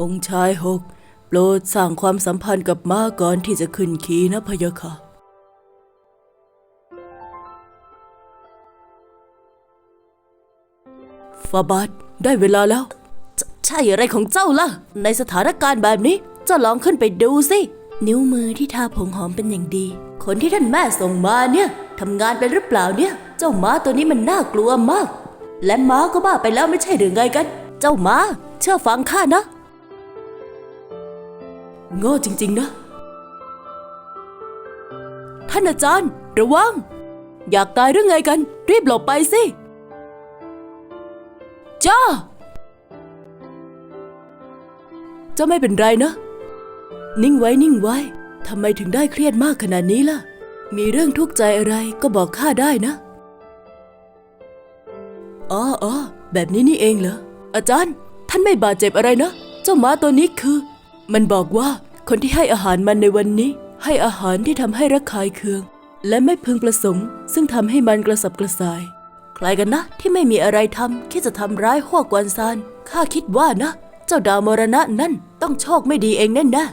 องค์ชายหกโปรดสร้างความสัมพันธ์กับม้าก่อนที่จะขึ้นขี่นะพะยะค่ะ ฟาบาดได้เวลาแล้ว ใช่อะไรของเจ้าล่ะ ในสถานการณ์แบบนี้เจ้าลองขึ้นไปดูสิ นิ้วมือที่ทาผงหอมเป็นอย่างดี คนที่ท่านแม่ส่งมาเนี่ยทำงานเป็นหรือเปล่าเนี่ย เจ้าม้าตัวนี้มันน่ากลัวมาก และม้าก็บ้าไปแล้วไม่ใช่หรือไงกัน เจ้าม้าเชื่อฟังข้านะ โง่จริง ๆ นะ ท่านอาจารย์ ระวัง อยากตายหรือไงกัน รีบหลบไปสิจ้า เจ้าไม่เป็นไรนะ นิ่งไว้นิ่งไว้ทำไมถึงได้เครียดมากขนาดนี้ล่ะ มีเรื่องทุกข์ใจอะไรก็บอกข้าได้นะ อ๋ออ๋อแบบนี้นี่เองเหรอ อาจารย์ ท่านไม่บาดเจ็บอะไรนะ เจ้าม้าตัวนี้คือ มันบอกว่าคนที่ให้อาหารมันในวันนี้ ให้อาหารที่ทำให้ระคายเคือง และไม่พึงประสงค์ ซึ่งทำให้มันกระสับกระส่าย ใครกันนะ ที่ไม่มีอะไรทำคิดจะทำร้ายหัวกวนซานข้าคิดว่านะ เจ้าดาวมรณะนั่นต้องโชคไม่ดีเองแน่นะ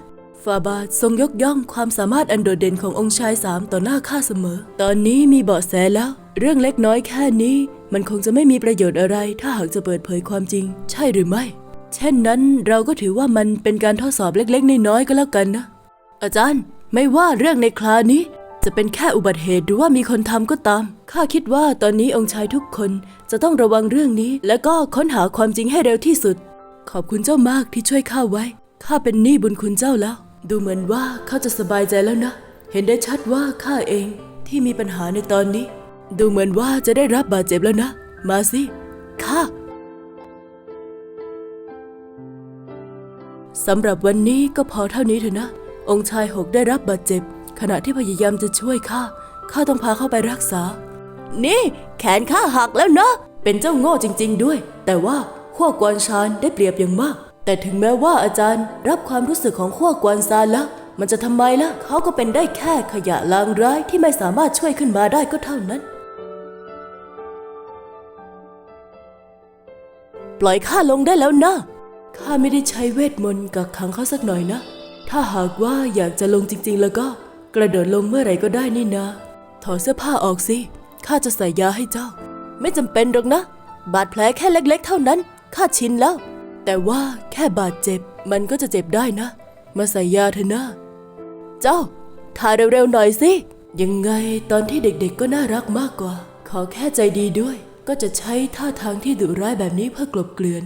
ฟาบาททรงยกย่องความสามารถอันโดดเด่นขององค์ชายสามต่อหน้าข้าเสมอ ตอนนี้มีเบาะแสแล้ว เรื่องเล็กน้อยแค่นี้ มันคงจะไม่มีประโยชน์อะไรถ้าหากจะเปิดเผยความจริง ใช่หรือไม่ เช่นนั้นเราก็ถือว่ามันเป็นการทดสอบเล็กๆน้อยๆก็แล้วกันนะ อาจารย์ไม่ว่าเรื่องในคลานี้ จะเป็นแค่อุบัติเหตุหรือว่ามีคนทำก็ตาม ข้าคิดว่าตอนนี้องค์ชายทุกคนจะต้องระวังเรื่องนี้ และก็ค้นหาความจริงให้เร็วที่สุด ขอบคุณเจ้ามากที่ช่วยข้าไว้ ข้าเป็นหนี้บุญคุณเจ้าแล้ว ดูเหมือนว่าข้าจะสบายใจแล้วนะ เห็นได้ชัดว่าข้าเองที่มีปัญหาในตอนนี้ ดูเหมือนว่าจะได้รับบาดเจ็บแล้วนะ มาสิข้า สำหรับวันนี้ก็พอเท่านี้เถอะนะ องค์ชายหกได้รับบาดเจ็บ ขณะที่พยายามจะช่วยข้า ข้าต้องพาเข้าไปรักษา นี่ แขนข้าหักแล้วนะ เป็นเจ้าโง่จริง ๆ ด้วย แต่ว่าขั้วกวนชานได้เปรียบอย่างมาก แต่ถึงแม้ว่าอาจารย์รับความรู้สึกของขั้วกวนซานแล้ว มันจะทำไมล่ะ เขาก็เป็นได้แค่ขยะลางร้ายที่ไม่สามารถช่วยขึ้นมาได้ก็เท่านั้น ปล่อยข้าลงได้แล้วนะ ข้าไม่ได้ใช้เวทมนต์กักขังเขาสักหน่อยนะ ถ้าหากว่าอยากจะลงจริง ๆ แล้วก็กระโดดลงเมื่อไหร่ก็ได้นี่นะ ถอดเสื้อผ้าออกสิ ข้าจะใส่ยาให้เจ้า ไม่จำเป็นหรอกนะ บาดแผลแค่เล็ก ๆ เท่านั้น ข้าชินแล้ว แต่ว่าแค่บาดเจ็บมันก็จะเจ็บได้นะ มาใส่ยาเถอะนะ เจ้า ทาเร็วๆหน่อยสิ ยังไงตอนที่เด็กๆก็น่ารักมากกว่า ขอแค่ใจดีด้วย ก็จะใช้ท่าทางที่ดุร้ายแบบนี้เพื่อกลบเกลื่อน